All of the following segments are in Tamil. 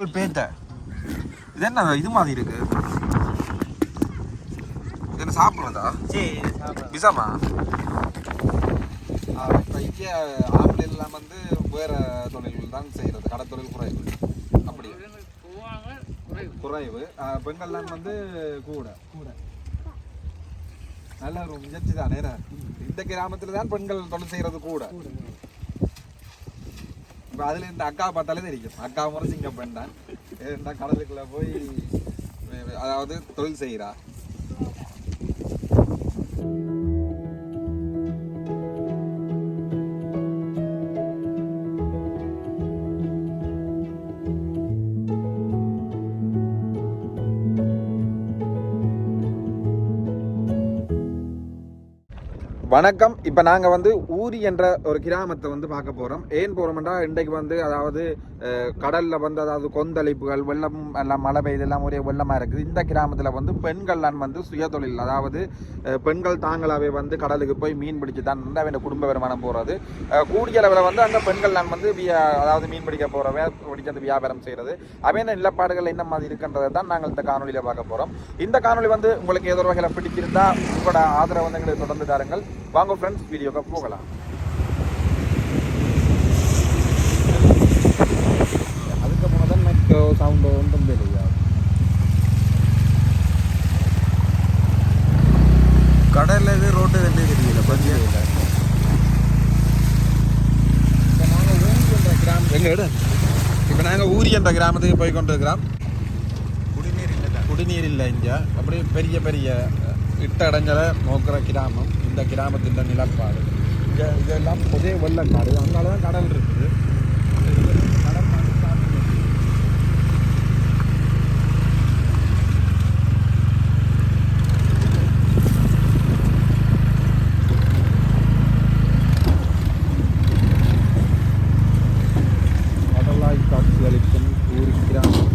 பேத்த இது என்ன இது? மாதிரி இருக்கு. இது என்ன சாப்பிட்றதா? சரி சாப்பிடலாம் விசாமா இப்போ இங்கே ஆம்பளை எல்லாம் வந்து வேற தொழில்கள் தான் செய்கிறது கடை தொழில் குறைவு. அப்படி போவாங்க குறைவு பெண்கள்லாம் வந்து கூட கூட. நல்ல ஒரு முயற்சி தான் இந்த கிராமத்தில் தான் பெண்கள் தொழில் செய்கிறது கூட. இப்போ அதில் இந்த அக்கா பார்த்தாலே தெரியும். அக்கா முறை சிங்க பெண் தான் இருந்தால் கடலுக்குள்ளே போய் அதாவது தொழில் செய்கிறா வணக்கம். இப்போ நாங்கள் வந்து ஊரி என்ற ஒரு கிராமத்தை வந்து பார்க்க போகிறோம் ஏன் போகிறோம்னா இன்றைக்கு வந்து அதாவது கடலில் வந்து அதாவது கொந்தளிப்புகள் வெள்ளம் எல்லாம் மழை பெய்யுது எல்லாம் ஒரே வெள்ளமாக இருக்குது. இந்த கிராமத்தில் வந்து பெண்கள்லாம் வந்து சுயதொழில் அதாவது பெண்கள் தாங்களாகவே வந்து கடலுக்கு போய் மீன் பிடிச்சி தான் வந்து அவங்க குடும்ப வருமானம் போகிறது கூடிய அளவில் வந்து அந்த பெண்கள்லாம் வந்து வியா அதாவது மீன் பிடிக்க போகிறவ பிடிக்கிறது வியாபாரம் செய்கிறது அவன் நிலப்பாடுகள் என்ன மாதிரி இருக்குன்றதை தான் நாங்கள் இந்த காணொலியில் பார்க்க போகிறோம் இந்த காணொலி வந்து உங்களுக்கு ஏதோ வகையில் பிடிச்சிருந்தா உங்களோட ஆதரவு வந்து எங்களுக்கு தொடர்ந்து தாருங்கள். வாங்க ஃப்ரெண்ட்ஸ் வீடியோக்கு போகலாம். ஒன்றும் தெரியல கடல்ல இது ரோட்டு தண்ணி தெரியல கொஞ்சம் இல்லை இப்போ நாங்கள் ஊரி என்ற கிராமம் எங்க இடம் இப்போ நாங்கள் ஊரி என்ற கிராமத்துக்கு போய் கொண்டிருக்கிறோம் குடிநீர் இல்லை குடிநீர் இல்லை இங்கே அப்படியே பெரிய பெரிய இட்ட இடங்களை நோக்கிற கிராமம் இந்த கிராமத்தின் நிலப்பாடு இங்கே இதெல்லாம் ஒரே வெள்ளக்காடு அங்கால தான் கடல் இருக்குது கடல் மாதிரி காட்டு. கடலாய் காட்சியளிக்கும் ஊர் கிராமம்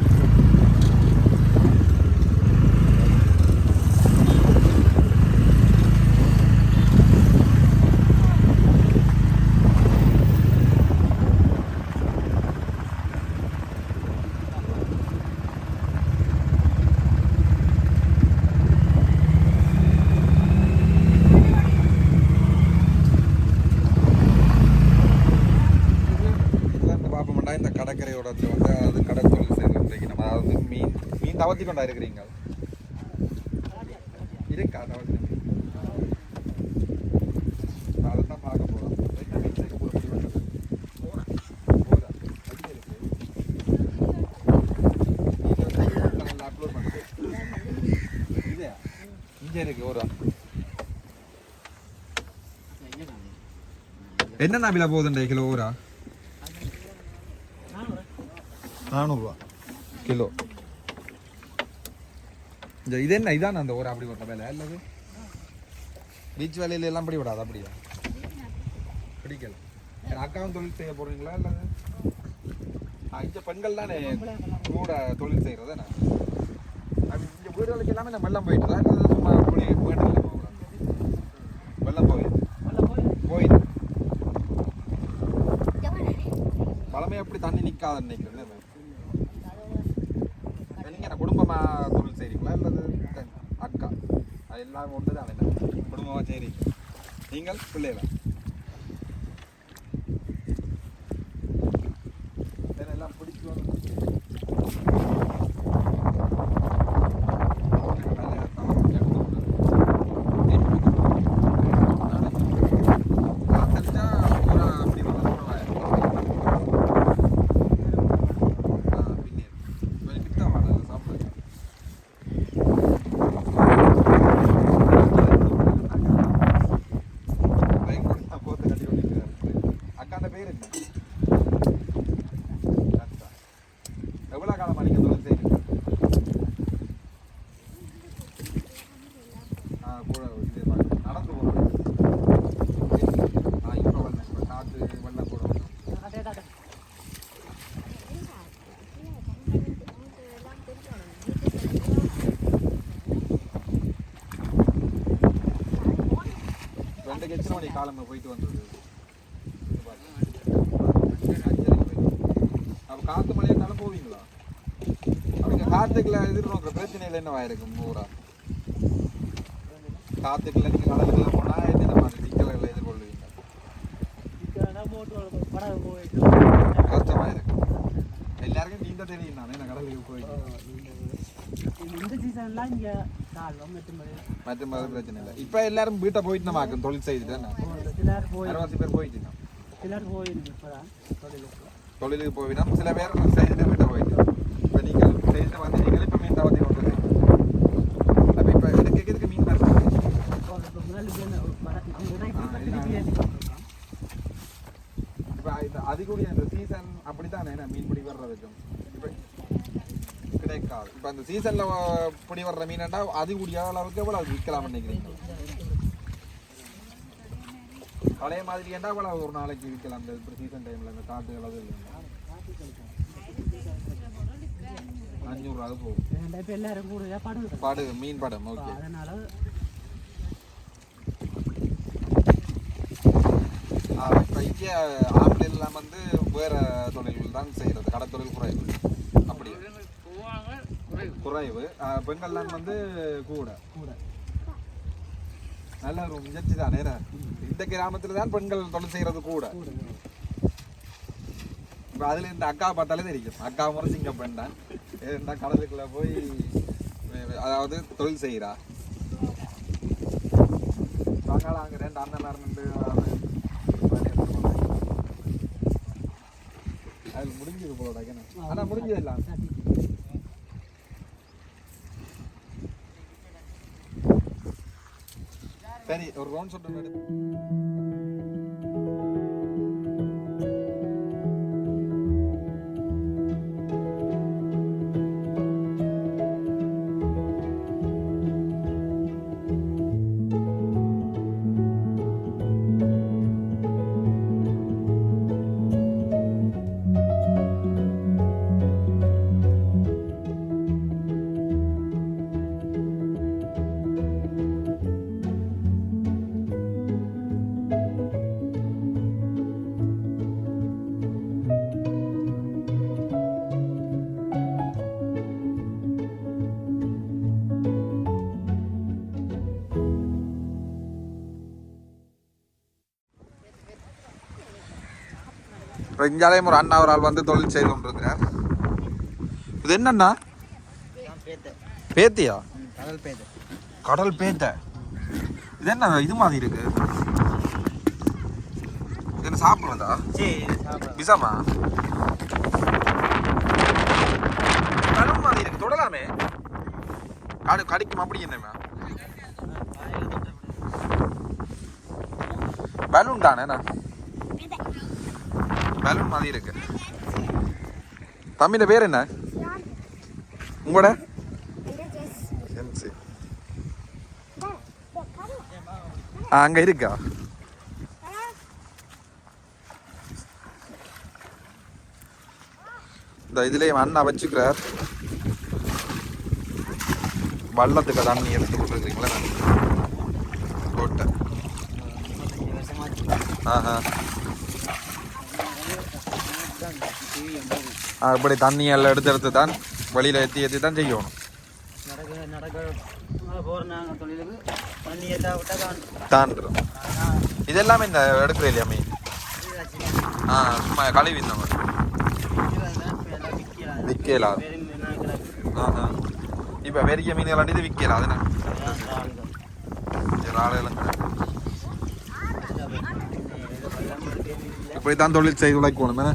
இதெல்லாம் இந்த பார்ப்போம்டா இந்த கடற்கரையோட வந்து அதாவது கடற்தொழில் செய்யறது நம்ம அதாவது மீன் மீன் தவத்தி கொண்டா இருக்கிறீங்க இருக்கா தவத்தி அதுதான் பார்க்க போகிறோம் என்ன மீன் சேர்க்க போகிறோம் போதா போதா அடி இருக்கு? நல்லா அப்லோட் பண்ணுறது இதே இங்கே இருக்கு ஒரு என்ன விலை போகுதுண்டே கிலோ ஊரா நானூறுரூவா கிலோ. இந்த இது என்ன? இதான் அந்த ஒரு அப்படி ஒரு வேலை? அல்லது? பீச் வேலையில எல்லாம் படி விடாது அப்படியா? பிடிக்கல. அக்காவும் தொழில் செய்ய போறீங்களா அல்லது? ஆ, இங்க பெண்கள் தானே கூட தொழில் செய்யறது அது இங்க வீடுகளுக்கு எல்லாமே நம்ம வெள்ளம் போயிட்டு தான் சும்மா அப்படி போகிறோம் வெள்ளம் போயிடுது போயிடுது பழமை அப்படி தண்ணி நிற்காதுன்னு நினைக்கிறேன் நீங்க என்ன குடும்பமா தொழில் செய்றீங்களா அல்லது த- அக்கா அது எல்லாம் ஒன்று தான் குடும்பமா செய்றீங்க நீங்கள் பிள்ளைகளா வேற எல்லாம் பிடிச்சு வந்து அக்காண்ட பேர் என்ன அக்கா. எவ்வளவு காலமா நீங்க தொழில் செய்றீங்க ஆ, கூட இது பா- நடந்து போறது ஆ, இப்ப வரல. இப்ப காத்து வெள்ளம் கூட வரும். ரெண்டு எத்தனை மணி காலம் போயிட்டு வந்தது. அப்ப காத்து மழையா போவீங்களா? அவங்க காத்துக்குள்ள எதிர்நோக்கிற பிரச்சனைகள் என்னவா இருக்கும் ஊரா? காத்துக்குள்ள நீங்க கடலுக்குள்ள போனா என்னென்ன மாதிரி சிக்கல்களை எதிர்கொள்வீங்க? படகு போயிட்டு. கஷ்டமா இருக்கும் எல்லாருக்கும் நீந்த தெரியும் தானே நான் கடலுக்கு போய் மற்ற மாதிரி பிரச்சனை இல்லை. இப்போ எல்லாரும் வீட்டை போயிட்டு நம்ம ஆக்கும் தொழில் செய்துட்டு அரைவாசி பேர் போயிட்டு தொழிலுக்கு. போவினா சில பேர் செய்துட்டு வீட்டை போயிட்டு இப்போ நீங்கள் செய்துட்டு வந்து நீங்கள் இப்போ மீன் தவத்தி கொண்டு அப்போ இப்போ இதுக்கு மீன் வர இப்போ இந்த அதிகூடிய இந்த சீசன் அப்படித்தானே மீன் பிடி வர்றதுக்கும்? இப்போ அந்த சீசனில் பிடி வர்ற மீனண்டா அதிகூடிய அளவுக்கு எவ்வளவு விற்கலாம் நினைக்கிறீங்க? பழைய மாதிரி ஏண்டா எவ்வளவு ஒரு நாளைக்கு விற்கலாம் இந்த இப்போ சீசன் டைமில் இந்த காட்டு அளவு அஞ்சூறுரூவா போகும். பாடு மீன் படம் ஓகே அதனால இப்போ இங்கே ஆம்பளை எல்லாம் வந்து வேற தொழில்கள் தான் செய்கிறது கடத்தொழில் குறைவு. அப்படி குறைவு. பெண்கள்லாம் வந்து கூட. கூட. நல்ல ஒரு முயற்சி தான் நேரா இந்த கிராமத்துல தான் பெண்கள் தொழில் செய்யறது கூட. இப்போ அதுல இந்த அக்கா பார்த்தாலே தெரியும். அக்கா முறை சிங்க பெண் தான். கடலுக்குள்ள போய் அதாவது தொழில் செய்கிறா வாங்கால அங்கே ரெண்டு அண்ணன் ரெண்டு அது முடிஞ்சது போலடா ஆனா முடிஞ்சது இல்லை. சரி ஒரு ரவுண்ட் சொல்லிட்டு இப்போ இந்தியாலயம் ஒரு அண்ணா ஒரு ஆள் வந்து தொழில் செய்து கொண்டிருக்கிறார். இது என்னண்ணா? பேத்தியா? கடல் பேத்த. கடல் பேத்த இது என்ன இது மாதிரி இருக்கு? இது என்ன சாப்பிடுறதா? சரி கடல் மாதிரி இருக்கு தொடலாமே. காடு கடிக்கும் அப்படி என்னமா பலூன் தானே பலூன் மாதிரி இருக்கு. தம்பியோட பேர் என்ன? உங்களோட? ஆ, அங்க இருக்கா? இந்த இதுலயே அண்ணா வச்சுக்கிறார். வள்ளத்துக்கு தண்ணி எடுத்து கொடுத்துருக்கீங்களா? கோட்டை ஆஹா. ஆ, இப்படி தண்ணி எல்லாம் எடுத்து எடுத்து தான் வெளியில ஏற்றி ஏற்றி தான் செய்யணும். தாண்டுறோம் இதெல்லாமே இந்த எடுக்கிற மீன்? ஆ சும்மா கழுவி இந்த மாதிரி விற்கலாம் ஆஹா. இப்போ பெரிய மீன் விளாண்டு விற்கலாம் அதுனா சரி ஆளுகளுங்க போய் தான் தொழில் செய்து உழைக்கணும் என்ன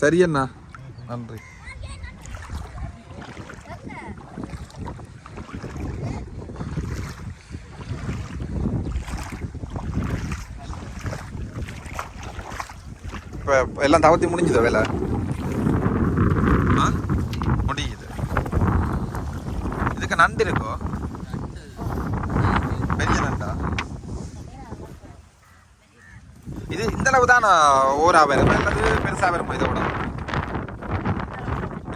சரி அண்ணா நன்றி இப்போ எல்லாம் தவத்தி முடிஞ்சுதா வேலை ஆ முடியுது இதுக்கு நன்றி இருக்கோ பெரிய நண்டா இது இந்த அளவு தான் ஓரா வரும் அல்லது பெருசா வரும் இதை விட?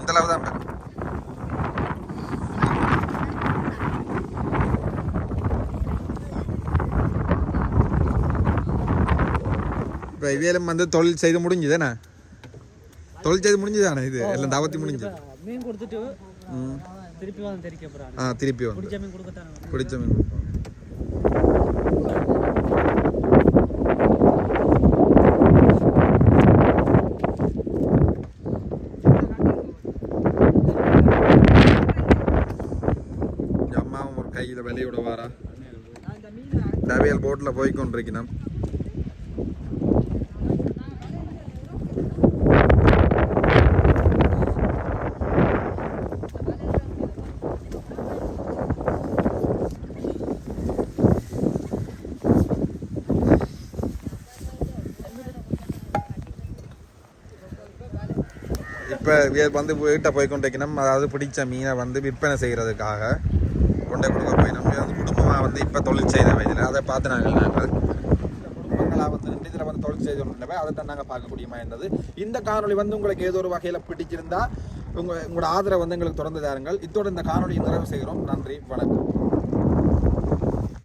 இந்த அளவு தான் வரும் இப்போ இவியலும் வந்து தொழில் செய்து முடிஞ்சுதானே? தொழில் செய்து முடிஞ்சுதானே இது? எல்லாம் தவத்தி முடிஞ்சு. மீன் கொடுத்துட்டு திருப்பி வந்து தெரிக்க ஆ திருப்பி வந்து. பிடிச்ச மீன் பிடிச்ச மீன். டவியல் போட்டில் போய் கொண்டிருக்கணும் இப்போ வந்து வீட்டை போய் கொண்டிருக்கணும் அதாவது பிடிச்ச மீனை வந்து விற்பனை செய்கிறதுக்காக கொண்டே கொடுக்க போய். நம்ம வந்து குடும்பமாக வந்து இப்போ தொழில் செய்த வயதில் அதை பார்த்து நாங்கள் நாங்கள் குடும்பங்களாக வந்து இதில் வந்து தொழில் செய்து கொண்டிருந்தவை அதை தான் நாங்கள் பார்க்கக்கூடியமா இருந்தது இந்த காணொலி வந்து உங்களுக்கு ஏதோ ஒரு வகையில் பிடிச்சிருந்தா உங்கள் உங்களோட ஆதரவு வந்து எங்களுக்கு தொடர்ந்து தாருங்கள். இத்தோடு இந்த காணொலியை நிறைவு செய்கிறோம். நன்றி வணக்கம்.